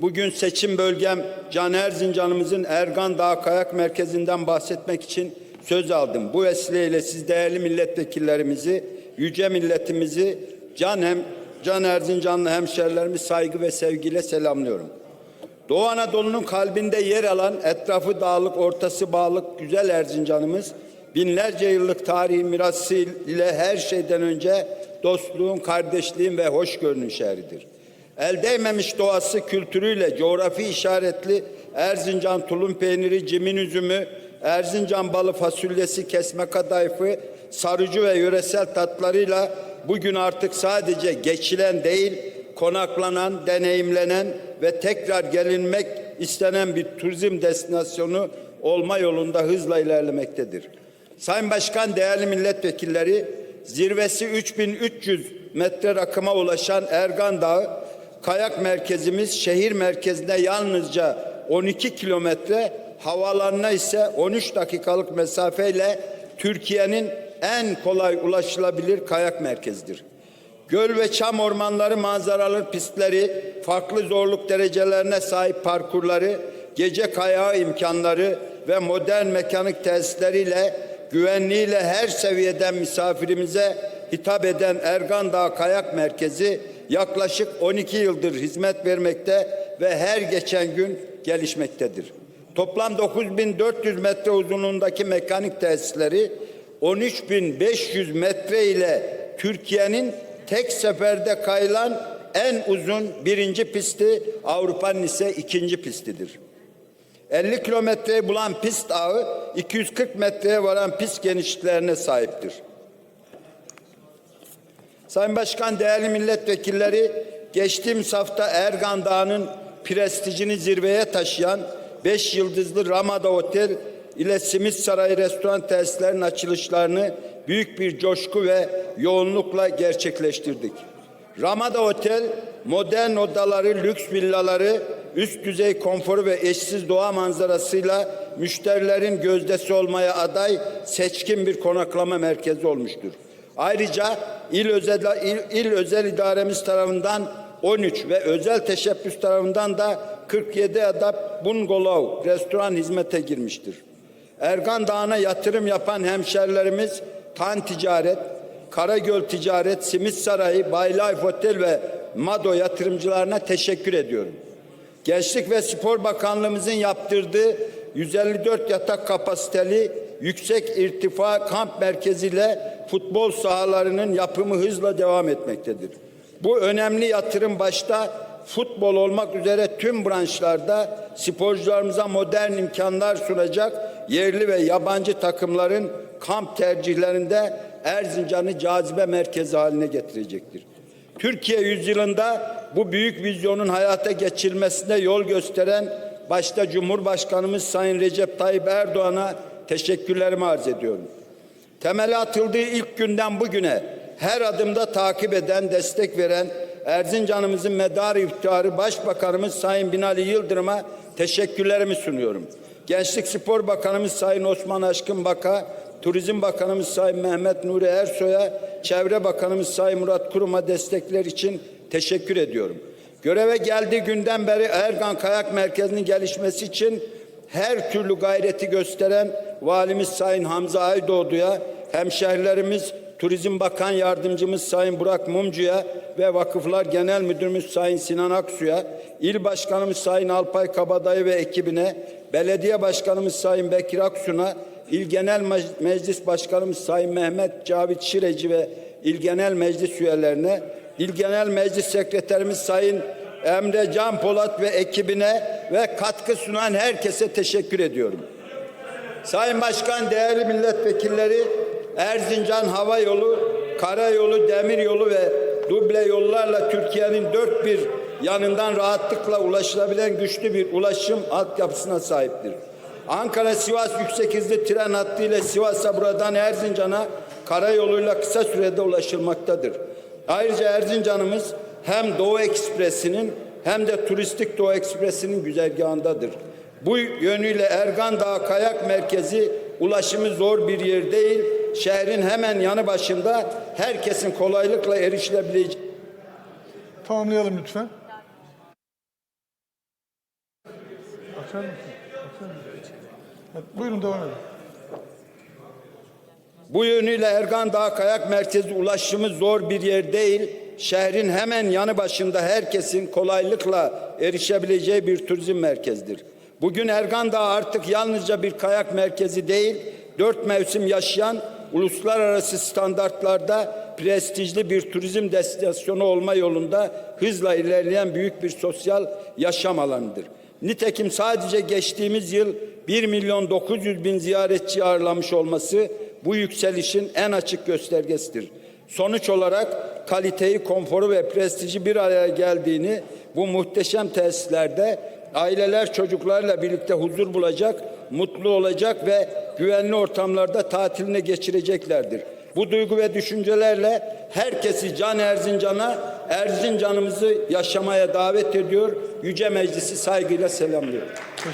Bugün seçim bölgem Can Erzincan'ımızın Ergan Dağı Kayak Merkezi'nden bahsetmek için söz aldım. Bu vesileyle siz değerli milletvekillerimizi, yüce milletimizi, Can hem Can Erzincanlı hemşerilerimi saygı ve sevgiyle selamlıyorum. Doğu Anadolu'nun kalbinde yer alan etrafı dağlık, ortası bağlık güzel Erzincan'ımız binlerce yıllık tarihi mirası ile her şeyden önce dostluğun, kardeşliğin ve hoşgörünün şehridir. El değmemiş doğası kültürüyle coğrafi işaretli Erzincan tulum peyniri, cimin üzümü, Erzincan balı fasulyesi, kesme kadayıfı, sarıcı ve yöresel tatlarıyla bugün artık sadece geçilen değil, konaklanan, deneyimlenen ve tekrar gelinmek istenen bir turizm destinasyonu olma yolunda hızla ilerlemektedir. Sayın Başkan, değerli milletvekilleri, zirvesi 3300 metre rakıma ulaşan Ergan Dağı kayak merkezimiz şehir merkezine yalnızca 12 kilometre, havalarına ise 13 dakikalık mesafeyle Türkiye'nin en kolay ulaşılabilir kayak merkezidir. Göl ve çam ormanları manzaralı pistleri, farklı zorluk derecelerine sahip parkurları, gece kayağı imkanları ve modern mekanik tesisleriyle güvenliğiyle her seviyeden misafirimize hitap eden Ergan Dağı Kayak Merkezi yaklaşık 12 yıldır hizmet vermekte ve her geçen gün gelişmektedir. Toplam 9400 metre uzunluğundaki mekanik tesisleri 13500 metre ile Türkiye'nin tek seferde kayılan en uzun birinci pisti Avrupa'nın ise ikinci pistidir. 50 kilometreyi bulan pist ağı 240 metreye varan pist genişliklerine sahiptir. Sayın Başkan, değerli milletvekilleri, geçtiğimiz hafta Ergan Dağı'nın prestijini zirveye taşıyan 5 yıldızlı Ramada Otel ile Simit Sarayı restoran tesislerinin açılışlarını büyük bir coşku ve yoğunlukla gerçekleştirdik. Ramada Otel, modern odaları, lüks villaları, üst düzey konforu ve eşsiz doğa manzarasıyla müşterilerin gözdesi olmaya aday seçkin bir konaklama merkezi olmuştur. Ayrıca il özel, il, il özel idaremiz tarafından 13 ve özel teşebbüs tarafından da 47 adet bungalov restoran hizmete girmiştir. Ergan Dağı'na yatırım yapan hemşerilerimiz Tan Ticaret, Karagöl Ticaret, Simit Sarayı, Baylife Otel ve Mado yatırımcılarına teşekkür ediyorum. Gençlik ve Spor Bakanlığımızın yaptırdığı 154 yatak kapasiteli yüksek irtifa kamp merkeziyle futbol sahalarının yapımı hızla devam etmektedir. Bu önemli yatırım başta futbol olmak üzere tüm branşlarda sporcularımıza modern imkanlar sunacak yerli ve yabancı takımların kamp tercihlerinde Erzincan'ı cazibe merkezi haline getirecektir. Türkiye yüzyılında bu büyük vizyonun hayata geçirilmesine yol gösteren başta Cumhurbaşkanımız Sayın Recep Tayyip Erdoğan'a teşekkürlerimi arz ediyorum. Temeli atıldığı ilk günden bugüne her adımda takip eden, destek veren Erzincan'ımızın medarı iftiharı Başbakanımız Sayın Binali Yıldırım'a teşekkürlerimi sunuyorum. Gençlik Spor Bakanımız Sayın Osman Aşkın Baka, Turizm Bakanımız Sayın Mehmet Nuri Ersoy'a, Çevre Bakanımız Sayın Murat Kurum'a destekler için teşekkür ediyorum. Göreve geldiği günden beri Ergan Kayak Merkezi'nin gelişmesi için her türlü gayreti gösteren Valimiz Sayın Hamza Aydoğdu'ya, hemşehrilerimiz Turizm Bakan Yardımcımız Sayın Burak Mumcu'ya ve Vakıflar Genel Müdürümüz Sayın Sinan Aksu'ya, İl Başkanımız Sayın Alpay Kabadayı ve ekibine, Belediye Başkanımız Sayın Bekir Aksun'a, İl Genel Meclis Başkanımız Sayın Mehmet Cavit Şireci ve İl Genel Meclis üyelerine, İl Genel Meclis Sekreterimiz Sayın Emre Can Polat ve ekibine ve katkı sunan herkese teşekkür ediyorum. Sayın Başkan, değerli milletvekilleri, Erzincan Hava Yolu, Karayolu, Demiryolu ve duble yollarla Türkiye'nin dört bir yanından rahatlıkla ulaşılabilen güçlü bir ulaşım altyapısına sahiptir. Ankara-Sivas yüksek hızlı tren hattı ile Sivas'a buradan Erzincan'a karayoluyla kısa sürede ulaşılmaktadır. Ayrıca Erzincan'ımız hem Doğu Ekspresi'nin hem de Turistik Doğu Ekspresi'nin güzergahındadır. Bu yönüyle Ergan Dağı Kayak Merkezi ulaşımı zor bir yer değil, şehrin hemen yanı başında herkesin kolaylıkla erişilebileceği Tamamlayalım lütfen. Açar mısın? Açar mısın? Evet, buyurun devam edin. Bu yönüyle Ergan Dağı Kayak Merkezi ulaşımı zor bir yer değil. Şehrin hemen yanı başında herkesin kolaylıkla erişebileceği bir turizm merkezidir. Bugün Ergan Dağı artık yalnızca bir kayak merkezi değil, dört mevsim yaşayan uluslararası standartlarda prestijli bir turizm destinasyonu olma yolunda hızla ilerleyen büyük bir sosyal yaşam alanıdır. Nitekim sadece geçtiğimiz yıl 1 milyon 900 bin ziyaretçi ağırlamış olması bu yükselişin en açık göstergesidir. Sonuç olarak kaliteyi, konforu ve prestiji bir araya geldiğini bu muhteşem tesislerde aileler çocuklarla birlikte huzur bulacak, mutlu olacak ve güvenli ortamlarda tatilini geçireceklerdir. Bu duygu ve düşüncelerle herkesi Can Erzincan'a, Erzincan'ımızı yaşamaya davet ediyor. Yüce Meclisi saygıyla selamlıyorum.